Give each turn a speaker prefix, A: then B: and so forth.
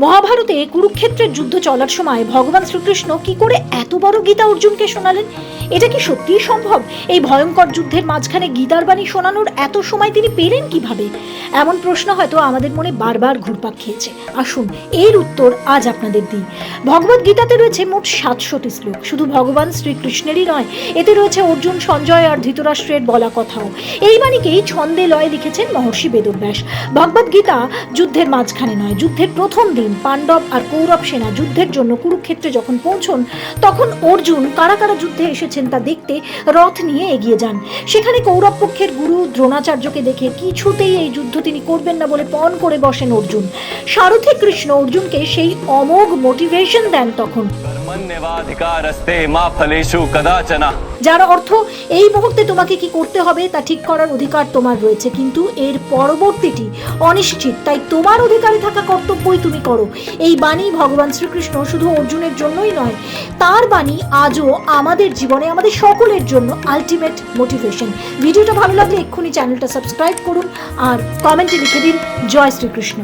A: মহাভারতে কুরুক্ষেত্রের যুদ্ধ চলার সময় ভগবান শ্রীকৃষ্ণ কি করে এত বড় গীতা অর্জুনকে শোনালেন? এটা কি সত্যিই সম্ভব? এই ভয়ঙ্কর যুদ্ধের মাঝখানে গীতার বাণী শোনানোর এত সময় তিনি পেলেন কীভাবে? এমন প্রশ্ন হয়তো আমাদের মনে বারবার ঘুরপাক খেয়েছে। আসুন, এর উত্তর আজ আপনাদের দিই। ভগবদ গীতাতে রয়েছে মোট সাতশোটি শ্লোক। শুধু ভগবান শ্রীকৃষ্ণেরই নয়, এতে রয়েছে অর্জুন সঞ্জয় আর ধৃতরাষ্ট্রের বলা কথাও। এই বাণীকেই ছন্দে লয়ে লিখেছেন মহর্ষি বেদব্যাস। ভগবদ গীতা যুদ্ধের মাঝখানে নয়, যুদ্ধের প্রথম দিন পাণ্ডব আর কৌরব সেনা যুদ্ধের জন্য কুরুক্ষেত্রে যখন পৌঁছন, তখন অর্জুন কারা কারা যুদ্ধে এসেছেন তা দেখতে রথ নিয়ে এগিয়ে যান। সেখানে কৌরব পক্ষের গুরু দ্রোণাচার্যকে দেখে কিছুতেই এই যুদ্ধ তিনি করবেন না বলে পণ করে বসেন অর্জুন। সারথী কৃষ্ণ অর্জুনকে সেই অমোঘ মোটিভেশন দেন তখন। যার অর্থ, এই মুহূর্তে তোমাকে কি করতে হবে তা ঠিক করার অধিকার তোমার রয়েছে, কিন্তু এর পরবর্তীটি অনিশ্চিত, তাই তোমার অধিকারে থাকা কর্তব্যই তুমি করো। এই বাণী ভগবান শ্রীকৃষ্ণ শুধু অর্জুনের জন্যই নয়, তার বাণী আজও আমাদের জীবনে, আমাদের সকলের জন্য আলটিমেট মোটিভেশন ভিডিওটা ভালো লাগলে এক্ষুনি চ্যানেলটা সাবস্ক্রাইব করুন আর কমেন্টে লিখে দিন, জয় শ্রীকৃষ্ণ।